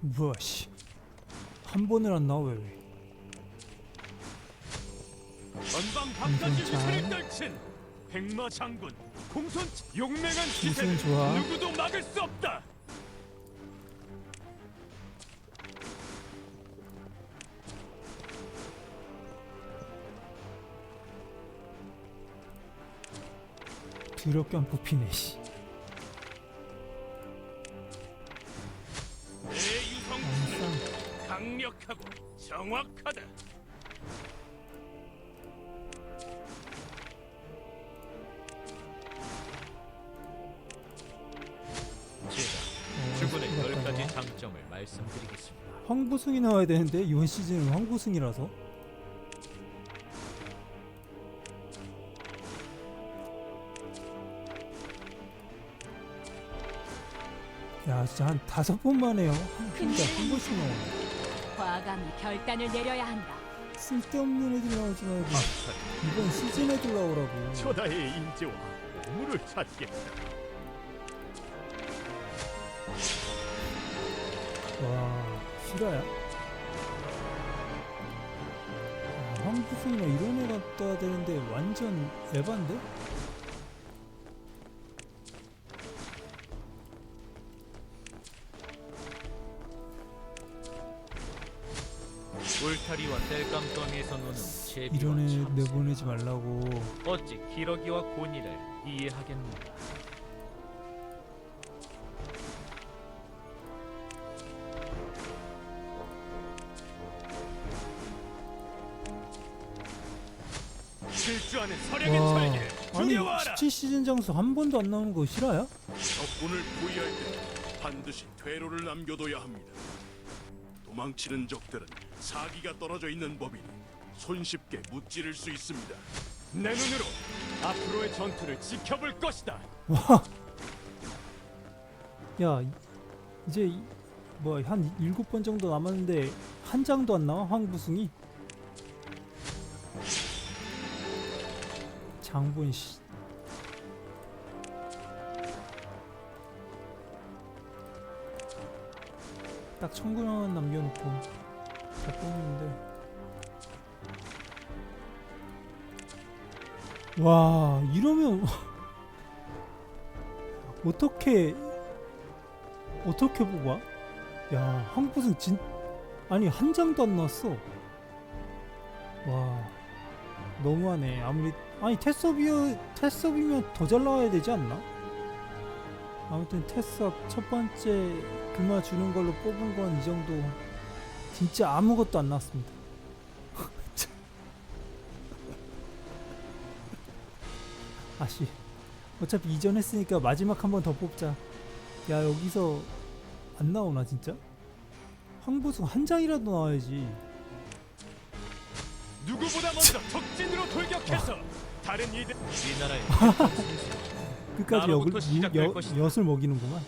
뭐야 씨. 한 번을 안 나와 왜? 전방 방탄 떨친 백마 장군 공손 용맹한 기세를 좋아. 누구도 막을 수 없다. 드럽게 안 뽑히네 씨. 쌍. 강력하고 정확하다. 제가 어, 주군의 생각보다. 열 가지 장점을 말씀드리겠습니다. 황부승이 나와야 되는데 이번 시즌은 황부승이라서 야 진짜 한 다섯 번 만에요 진짜 한 번씩 나와 과감히 결단을 내려야 한다. 쓸데없는 애들 나오지 말고 이번 시즌 애들 나오라고 초다의 인재와 보물을 찾겠다. 와 실화야? 아, 황부승이나 이런 애 갖다 되는데 완전 에반데? 울타리와 땔감덩이에서 노는 제비와 이런 애 참새. 내보내지 말라고 어찌 기러기와 고니를 이해하겠는가? 실주하는 서령의 와 철기 아니 두려워하라. 17시즌 장수 한 번도 안 나오는 거 실화야? 적군을 포위할 때 반드시 퇴로를 남겨둬야 합니다. 도망치는 적들은 사기가 떨어져 있는 법이니 손쉽게 무찌를 수 있습니다. 내 눈으로 앞으로의 전투를 지켜볼 것이다. 와. 야, 이- 이제 뭐한 일곱 번 정도 남았는데 한 장도 안 나와 황부승이? 장본 씨. 딱 청구명만 남겨놓고 다 뽑는데. 와 이러면 어떻게 어떻게 뽑아? 야 황부승 진 아니 한 장도 안 나왔어. 와 너무하네. 아무리 아니 테스업이요 테스업이면 더 잘 나와야 되지 않나? 아무튼 테스업 첫 번째 금화 주는 걸로 뽑은 건 이 정도. 진짜 아무것도 안 나왔습니다. 아씨 어차피 이전했으니까 마지막 한 번 더 뽑자. 야 여기서 안 나오나 진짜? 황보승 한 장이라도 나와야지. 누구보다 먼저 적진으로 돌격해서 다른 이들 이 나라의 끝까지 역을 나로부터 시작될 여, 것이다. 엿을 먹이는구만.